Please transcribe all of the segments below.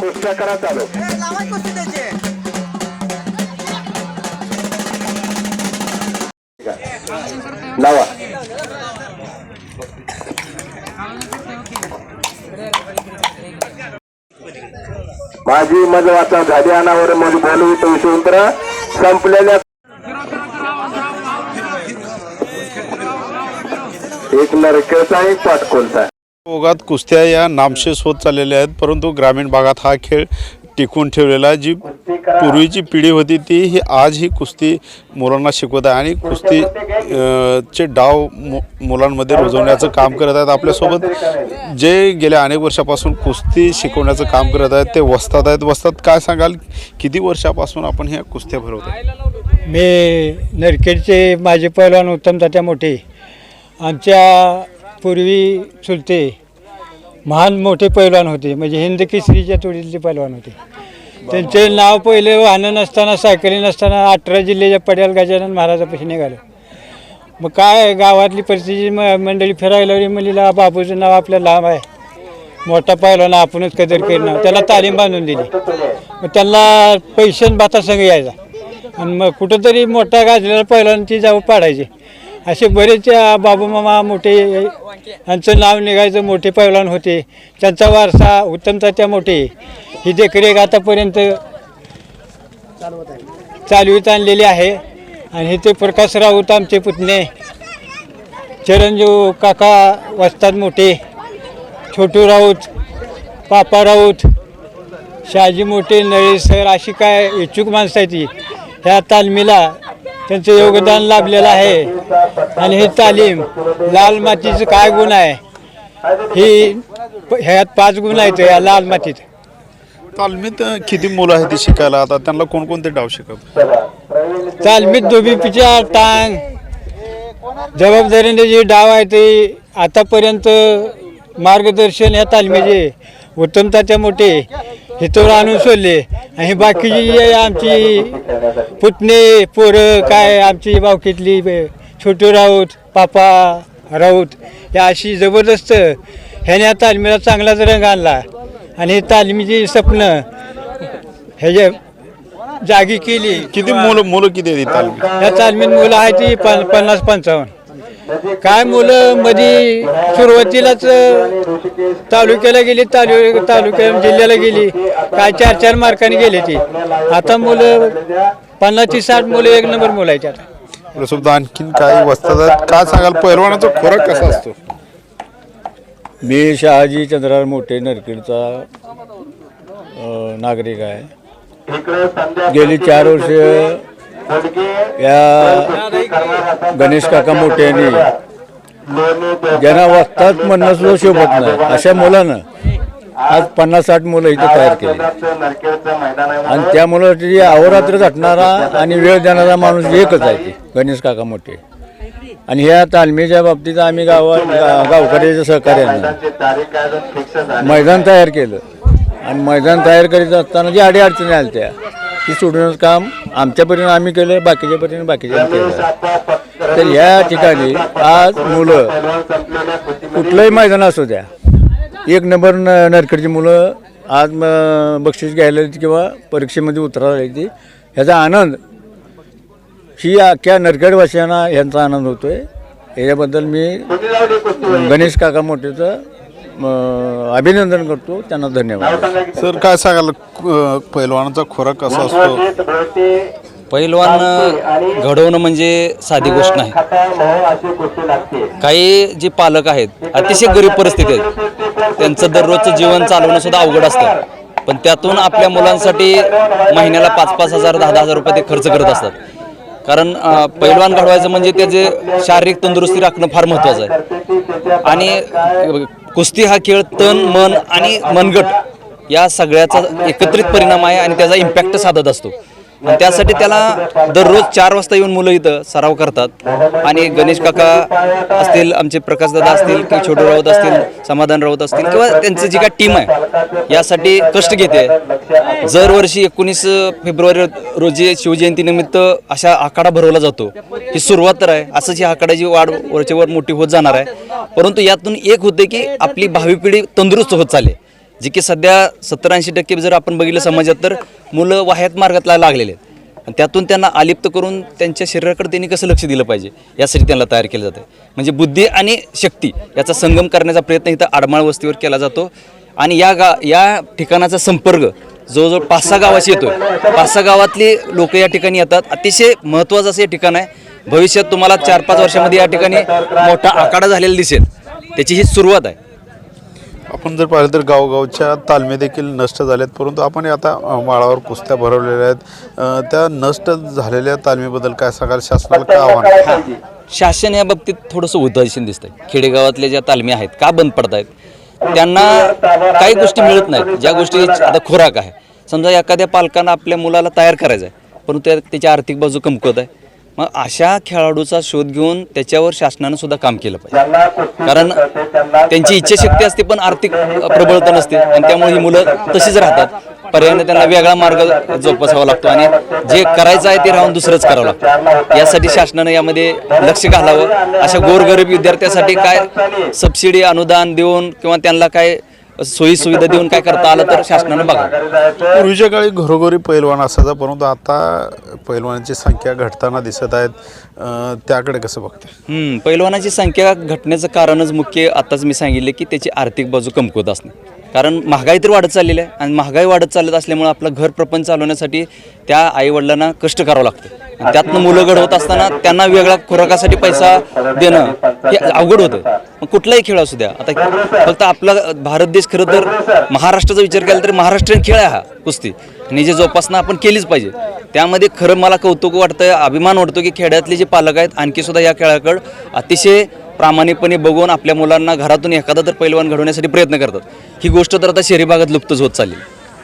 कुस्त्या करा चालू लावा माझी मजवाचा झाडियानावर मज बोलू तो विषयंत्र संपलेल्या एक नरकेचा एक पाटकोलचा. ओघात कुस्त्या या नामशेष होत चाललेल्या आहेत परंतु ग्रामीण भागात हा खेळ टिकून ठेवलेला जी पूर्वीची पिढी होती ती ही आज ही कुस्ती मुलांना शिकवत आहे आणि कुस्ती चे डाव मु मुलांमध्ये रुजवण्याचं काम करत आहेत. आपल्यासोबत जे गेल्या अनेक वर्षापासून कुस्ती शिकवण्याचं काम करत आहेत ते वस्तात आहेत. वस्तात काय सांगाल? किती वर्षापासून आपण ह्या कुस्त्या भरवतो मी नरखेडचे माझे पैलवान उत्तम तात्या मोठे. आमच्या पूर्वी चुलते महान मोठे पैलवान होते. म्हणजे हिंद केसरीच्या तोडीतले पैलवान होते. त्यांचे नाव पहिले वाहनं नसताना सायकली नसताना अठरा जिल्ह्याच्या पड्याल गजानन महाराजापाशी निघालं. मग काय गावातली परिस्थिती म- मंडळी फिरायला मुलीला बाबूचं नाव आपल्या लांब आहे. मोठा पैलवान आपणच कदर करणं त्याला तालीम बांधून दिली. मग त्यांना पैसे भाता संघ यायचा. आणि मग कुठंतरी मोठा गाजलेला पैलवान ती जाऊ पाडायची. असे बरेच बाबू मामा मोठे यांचं नाव निघायचं मोठे पैलवान होते. त्यांचा वारसा उत्तम तात्या मोठे. ही देखरेख आतापर्यंत चालवीत आणलेली आहे. आणि हे ते प्रकाश राऊत आमचे पुतणे चिरंजीव काका वस्ताद मोठे छोटू राऊत पापा राऊत शहाजी मोठे नळे सर अशी काय इच्छुक माणसं आहेत ती ह्या तालमीला त्यांचं योगदान लाभलेलं आहे. आणि ही तालीम लाल मातीचं काय गुण आहे? ही ह्यात पाच गुण आहेत या लाल मातीत. तालमीत किती मुलं आहेत ती शिकायला? आता त्यांना कोणकोणते डाव शिकवत तालमीत दोबी पिच्या टांग. जबाबदारीने जे डाव आहे ते आतापर्यंत मार्गदर्शन ह्या तालमीचे. उत्तम तात्या मोठे. हे तर आणून सोडले. आणि बाकीची जी आहे आमची पुतणे पोरं काय आमची बावकीतली छोटू राऊत पापा राऊत या अशी जबरदस्त ह्याने या तालमीला चांगलाच रंग आणला. आणि तालमीची स्वप्न ह्याच्या जागी केली. किती मुलं मुलं किती आहेत या तालमीत मुलं आहेत ती पन पन्नास पंचावन्न. काय मुलं मध्ये सुरुवातीलाच तालुक्याला गेली तालु तालुक्या जिल्ह्याला गेली काय चार चार मार्काने गेली ती. आता मुलं पन्नास ती साठ मुलं एक नंबर मुलं आहेत आता. आपल्यासोबत आणखीन काही वस्तात काय सांगाल पैलवानाचा खोराक कसा असतो? मी शहाजी चंद्रार मोठे नरखेडचा अ, नागरिक आहे. गेली चार वर्ष या गणेश काका मोठे यांनी ज्यांना वाचतात म्हणणं सुद्धा शोभत नाही. अशा मुलानं. आज पन्नास साठ मुलं इथे तयार केली. आणि त्या मुलासाठी अहोरात्र झटणारा आणि वेळ देणारा माणूस एकच आहे गणेश काका मोठे. आणि ह्या तालमीच्या बाबतीत आम्ही गावात गावकऱ्याच्या सहकार्यानं मैदान तयार केलं. आणि मैदान तयार करीत असताना जी अडीअडचणी आल्या त्या ती सोडवण्याचं काम आमच्या परीनं आम्ही केलं बाकीच्या परीनं बाकीच्या केलं तर या ठिकाणी आज मुलं कुठलंही मैदान असू द्या एक नंबर न नरकडची मुलं आज मग बक्षीस घ्यायला किंवा परीक्षेमध्ये उतरायला येते ह्याचा आनंद ही अख्ख्या नरखेडवासियांना ह्यांचा आनंद होतो आहे याच्याबद्दल मी गणेश काका मोठेचं अभिनंदन करतो. त्यांना धन्यवाद. सर काय सांगाल? पैलवानाचा खोराक कसा असतो? पैलवान घडवणं म्हणजे साधी गोष्ट नाही. काही जे पालक आहेत अतिशय गरीब परिस्थिती आहेत त्यांचं दररोजचं जीवन चालवणं सुद्धा अवघड असतं. पण त्यातून आपल्या मुलांसाठी महिन्याला पाच पाच हजार दहा दहा हजार रुपये ते खर्च करत असतात. कारण पैलवान घडवायचं म्हणजे त्याचे शारीरिक तंदुरुस्ती राखणं फार महत्त्वाचं आहे. आणि कुस्ती हा खेळ तन मन आणि मनगट या सगळ्याचा एकत्रित परिणाम आहे आणि त्याचा इम्पॅक्ट साधत असतो. आणि त्यासाठी त्याला दररोज चार वाजता येऊन मुलं इथं सराव करतात. आणि गणेश काका असतील आमचे प्रकाशदादा असतील किंवा छोटू राऊत असतील समाधान राऊत असतील किंवा त्यांची जी काय टीम आहे यासाठी कष्ट घेते. दरवर्षी एकोणीस फेब्रुवारी रोजी शिवजयंतीनिमित्त अशा आखाडा भरवला जातो. ही सुरुवात तर आहे. असंच ही आखाड्याची वाढ वरच्यावर मोठी होत जाणार आहे. परंतु यातून एक होते की आपली भावी पिढी तंदुरुस्त होत चालली जे की सध्या सत्तर ऐंशी टक्के जर आपण बघितलं समाजात तर मुलं वाह्यात मार्गात लागलेले आहेत. आणि त्यातून त्यांना आलिप्त करून त्यांच्या शरीराकडे त्यांनी कसं लक्ष दिलं पाहिजे यासाठी त्यांना तयार केलं जातं म्हणजे बुद्धी आणि शक्ती याचा संगम करण्याचा प्रयत्न इथं आडमाळ वस्तीवर केला जातो. आणि या गा या ठिकाणाचा संपर्क जवळजवळ पाच सहा गावाशी येतो पाच सहा गावातली लोक या ठिकाणी येतात. अतिशय महत्त्वाचं असं हे ठिकाण आहे. भविष्यात तुम्हाला चार पाच वर्षामध्ये या ठिकाणी मोठा आखाडा झालेला दिसेल. त्याची ही सुरुवात आहे. आपण जर पाहिलं तर गावगावच्या तालमी देखील नष्ट झाल्यात परंतु आपण आता माळावर कुस्त्या भरवलेल्या आहेत. त्या नष्ट झालेल्या तालमीबद्दल काय सांगाल? शासनाला काय आव्हान शासन या बाबतीत थोडंसं उदासीन दिसतंय. खेडेगावातल्या ज्या तालमी आहेत का बंद पडत आहेत त्यांना काही गोष्टी मिळत नाहीत. ज्या गोष्टी आता खुराक आहे. समजा एखाद्या पालकांना आपल्या मुलाला तयार करायचं आहे परंतु त्या- त्याची आर्थिक बाजू कमकुवत आहे. मग अशा खेळाडूचा शोध घेऊन त्याच्यावर शासनानं सुद्धा काम केलं पाहिजे. कारण त्यांची इच्छाशक्ती असते पण आर्थिक प्रबळता नसते. आणि त्यामुळे ही मुलं तशीच राहतात. पर्यायाने त्यांना वेगळा मार्ग जोपासावा लागतो आणि जे करायचं आहे ते राहून दुसरंच करावं लागतं. यासाठी शासनानं यामध्ये लक्ष घालावं. अशा गोरगरीब विद्यार्थ्यासाठी काय सबसिडी अनुदान देऊन किंवा त्यांना काय सोयी सुविधा देऊन काय करता आलं तर शासनानं बघावं पूर्वीच्या काळी घरोघरी पैलवान असायचा परंतु आता पैलवानांची संख्या घटताना दिसत आहेत. त्याकडे कसं बघते पैलवानाची संख्या घटण्याचं कारणच मुख्य आताच मी सांगितले की त्याची आर्थिक बाजू कमकुवत असणे. कारण महागाई तर वाढत चाललेली आहे आणि महागाई वाढत चालत असल्यामुळे आपलं घर प्रपंच चालवण्यासाठी त्या आईवडिलांना कष्ट करावं लागतं. आणि त्यातनं मुलं घडवत असताना त्यांना वेगळा खुराकासाठी पैसा देणं हे अवघड होतं. मग कुठलाही खेळ असू द्या. आता फक्त आपला भारत देश खरं तर महाराष्ट्राचा विचार केला तर महाराष्ट्रीयन खेळ आहे हा कुस्ती. आणि जे जोपासना आपण केलीच पाहिजे. त्यामध्ये खरं मला कौतुक वाटतं अभिमान वाटतो की खेड्यातले जे पालक आहेत आणखी सुद्धा या खेळाकडं अतिशय प्रामाणिकपणे बघून आपल्या मुलांना घरातून एखादा तर पैलवान घडवण्यासाठी प्रयत्न करतात. ही गोष्ट तर आता शहरी भागात लुप्तच होत चालली.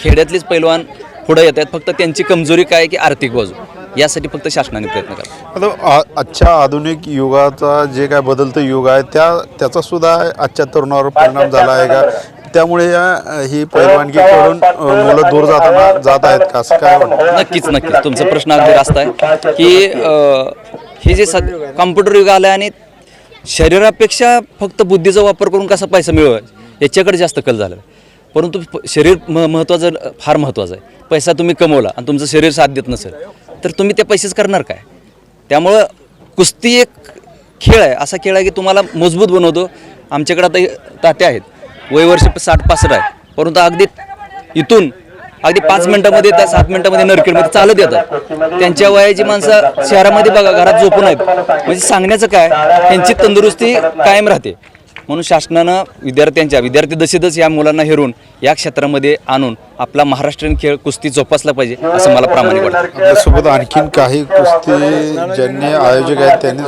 खेड्यातलेच पैलवान पुढे येत आहेत. फक्त त्यांची कमजोरी काय की आर्थिक बाजू? यासाठी फक्त शासनाने प्रयत्न करा. आता आजच्या आधुनिक युगाचा जे काय बदलतं युग आहे त्या त्याचा सुद्धा आजच्या तरुणावर परिणाम झाला आहे का? त्यामुळे ही पैलवानगीकडून अ, मुलं दूर जाताना जात आहेत का? असं काय वाटतं? नक्कीच नक्कीच. तुमचा प्रश्न अगदी रास्त आहे की अं, हे जे सद कॉम्प्युटर युग आलं आहे आणि शरीरापेक्षा फक्त बुद्धीचा वापर करून कसा पैसा मिळवायचा? याच्याकडे जास्त कल झाला. आहे. परंतु प- शरीर म महत्त्वाचं फार महत्त्वाचं आहे. पैसा तुम्ही कमवला आणि तुमचं शरीर साथ देत नसेल तर तुम्ही ते पैसेच करणार काय? त्यामुळं कुस्ती एक खेळ आहे. असा खेळ आहे की तुम्हाला मजबूत बनवतो. आमच्याकडे आता हे तात्या आहेत. वय वर्ष साठ पासष्ट आहे. परंतु अगदी इथून अगदी पाच मिनिटामध्ये त्या सात मिनिटामध्ये नरखेडमध्ये चालत येतात. त्यांच्या वयाची माणसं शहरामध्ये बघा घरात झोपून आहेत. म्हणजे सांगण्याचं काय त्यांची तंदुरुस्ती कायम राहते. म्हणून शासनानं विद्यार्थ्यांच्या विद्यार्थी दशेतच या मुलांना हेरून या क्षेत्रामध्ये आणून आपला महाराष्ट्रीयन खेळ कुस्ती जोपासला पाहिजे असं मला प्रामाणिक वाटतं. आपल्यासोबत आणखीन काही कुस्ती ज्यांनी आयोजक आहेत त्यांनी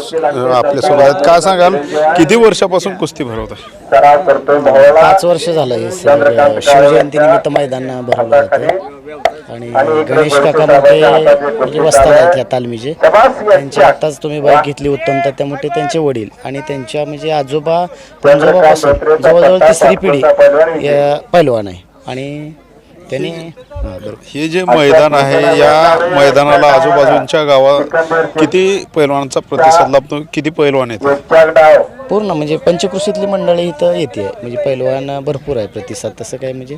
आपल्यासोबत आहेत. काय सांगाल? किती वर्षापासून कुस्ती भरवत आहे? पाच वर्ष झालं हे सगळं. शिवजयंतीनिमित्त मैदान भरवलं जातं आणि गणेश काका मोठे म्हणजे वस्ताद आहेत या तालमीचे. त्यांची आत्ताच तुम्ही बाईक घेतली उत्तम तर त्या मोठे त्यांचे वडील आणि त्यांच्या म्हणजे आजोबा पंजोबापासून जवळजवळ तिसरी पिढी या पैलवान आहे. आणि त्यांनी हां जे मैदान आहे या मैदानाला आजूबाजूंच्या गावात किती पैलवानांचा प्रतिसाद लाभतो? किती पैलवान आहेत? पूर्ण म्हणजे पंचकृषीतली मंडळी इथं येते. म्हणजे पैलवान भरपूर आहे प्रतिसाद. तसं काय म्हणजे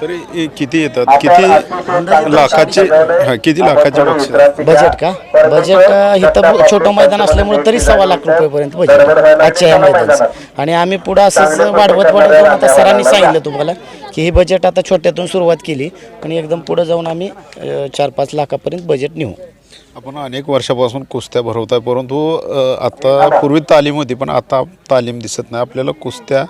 तरी हे किती येतात? किती लाखाचे हा, किती लाखाचे बक्षीस? बजेट का? बजेट इथं छोटं मैदान असल्यामुळे तरी सव्वा लाख रुपयेपर्यंत बजेट. आजच्या या मैदानाचं. आणि आम्ही पुढं असंच वाढवत वाढवत जाऊन आता सरांनी सांगितलं तुम्हाला की ही बजेट आता छोट्यातून सुरुवात केली आणि एकदम पुढं जाऊन आम्ही चार पाच लाखापर्यंत बजेट नेऊ. आपण अनेक वर्षापासून कुस्त्या भरवत आहे परंतु आता पूर्वी तालीम होती पण आता तालीम दिसत नाही. आपल्याला कुस्त्या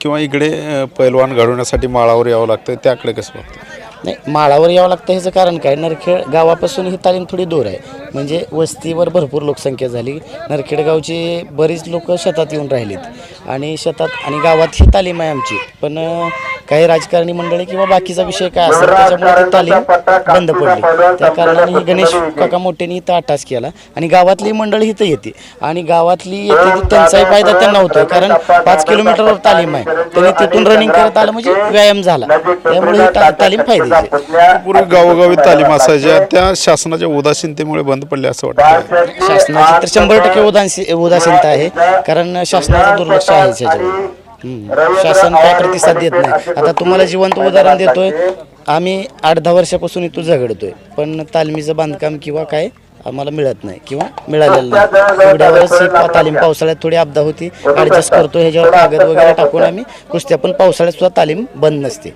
किंवा इकडे पैलवान घडवण्यासाठी माळावर यावं लागतं त्याकडे कसं बघतं नाही माळावर यावं लागतं ह्याचं कारण काय? नरखेळ गावापासून ही तालीम थोडी दूर आहे. म्हणजे वस्तीवर भरपूर लोकसंख्या झाली. नरखेड गावची बरीच लोक शेतात येऊन राहिलीत. आणि शेतात आणि गावात ही तालीम आहे आमची. पण काही राजकारणी मंडळी किंवा बाकीचा विषय काय असेल त्याच्यामुळे तालीम बंद पडली. त्या कारणाने ही गणेश काका मोठ्याने इथं अटाच केला. आणि गावातली मंडळी इथं येते. आणि गावातली येते ती त्यांचाही फायदा त्यांना होतो कारण पाच किलोमीटरवर तालीम आहे. त्यांनी तिथून रनिंग करत आलं म्हणजे व्यायाम झाला. त्यामुळे ही ता- तालीम फायद्याची आहे. पूर्वी गावोगावी तालीम असायच्या. त्या शासनाच्या उदासीनतेमुळे बंद पडले असं वाटतं. शासनाची तर शंभर टक्के उदासी उदासीनता आहे. कारण शासनाचं दुर्लक्ष आहे शासन काय प्रतिसाद देत नाही. आता तुम्हाला जिवंत उदाहरण देतोय. आम्ही आठ दहा वर्षापासून इथून झगडतोय. पण तालमीचं बांधकाम किंवा काय आम्हाला मिळत नाही किंवा मिळालेलं नाही. एवढ्यावरच तालीम पावसाळ्यात थोडी आपदा होती. ॲडजस्ट करतो ह्याच्यावर कागद वगैरे टाकून आम्ही कुस्त्या पण पावसाळ्यात सुद्धा तालीम बंद नसते.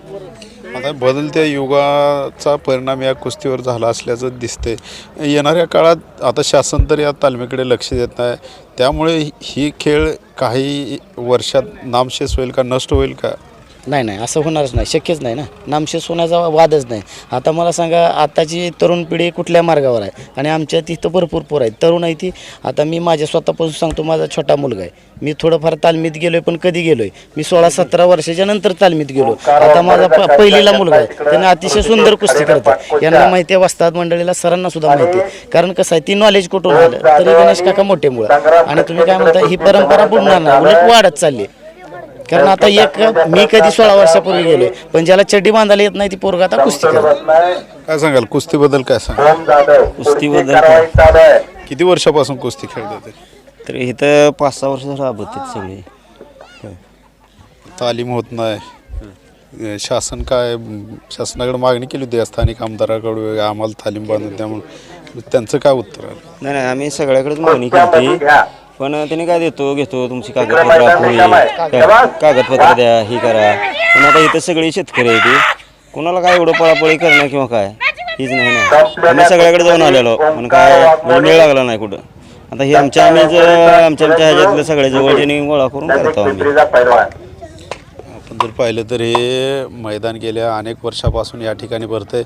आता बदलत्या युगाचा परिणाम या कुस्तीवर झाला असल्याचं दिसते येणाऱ्या काळात आता शासन तर या तालमीकडे लक्ष देत नाही. त्यामुळे ही खेळ काही वर्षात नामशेष होईल का नष्ट होईल का? नाही नाही असं होणारच नाही शक्यच नाही ना. नामशेष होण्याचा वादच नाही. आता मला सांगा आताची तरुण पिढी कुठल्या मार्गावर आहे? आणि आमच्या तिथं भरपूर पोर आहेत. तरुण आहे ती. आता मी माझ्या स्वतःपासून सांगतो माझा छोटा मुलगा आहे. मी थोडंफार तालमीत गेलो आहे पण कधी गेलो आहे मी सोळा सतरा वर्षाच्या नंतर तालमीत गेलो आता माझा प पहिलीला मुलगा आहे. त्याने अतिशय सुंदर कुस्ती करते यांना माहिती आहे वस्ताद मंडळीला सरांना सुद्धा माहिती आहे. कारण कसं आहे ती नॉलेज कुठून आलं? तरी गणेश काका मोठे मुळं. आणि तुम्ही काय म्हणता ही परंपरा बुडणार नाही. उलट वाढत चालली आहे. कारण आता एक मी कधी सोळा वर्षापूर्वी गेलोय पण ज्याला चड्डी बांधायला येत नाही ती पोरगा आता कुस्ती करत. काय सांगाल कुस्तीबद्दल काय सांगाल? कुस्तीबद्दल किती वर्षापासून कुस्ती खेळतात? तर इथं पाच सहा वर्ष राबवतात सगळे. तालीम होत नाही. शासन काय शासनाकडे मागणी केली होती स्थानिक आमदाराकडे आम्हाला तालीम बांधून म्हणून. त्यांचं काय उत्तर आलं? नाही नाही आम्ही सगळ्याकडेच मागणी केली पण त्याने काय देतो घेतो तुमची कागदपत्र अपुरी कागदपत्र द्या ही. करा. पण आता इथं सगळे शेतकरी आहे ते कोणाला काय एवढं पळापळी करणं किंवा काय? हीच नाही ना. आम्ही सगळ्याकडे जाऊन आलेलो. पण काय मेळ लागला नाही कुठं. आता हे आमच्या आम्ही आमच्या आमच्या ह्याच्यातले सगळे जवळचे गोळा करून करतो आम्ही. जर पाहिलं तर हे मैदान गेल्या अनेक वर्षापासून या ठिकाणी भरते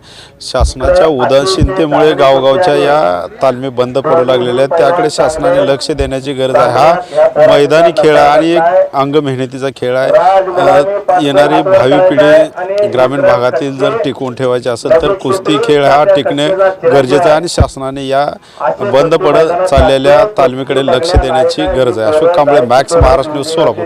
शासनाच्या उदासीनतेमुळे गावगावच्या या तालमी बंद पडू लागलेल्या आहेत. त्याकडे शासनाने लक्ष देण्याची गरज आहे. हा मैदानी खेळ आहे आणि एक अंग मेहनतीचा खेळ आहे. येणारी भावी पिढी ग्रामीण भागातील जर टिकवून ठेवायची असेल तर कुस्ती खेळ हा टिकणे गरजेचं आहे आणि शासनाने या बंद पडत चाललेल्या तालमीकडे लक्ष देण्याची गरज आहे. Ashok Kamble Max Maharashtra news Solapur.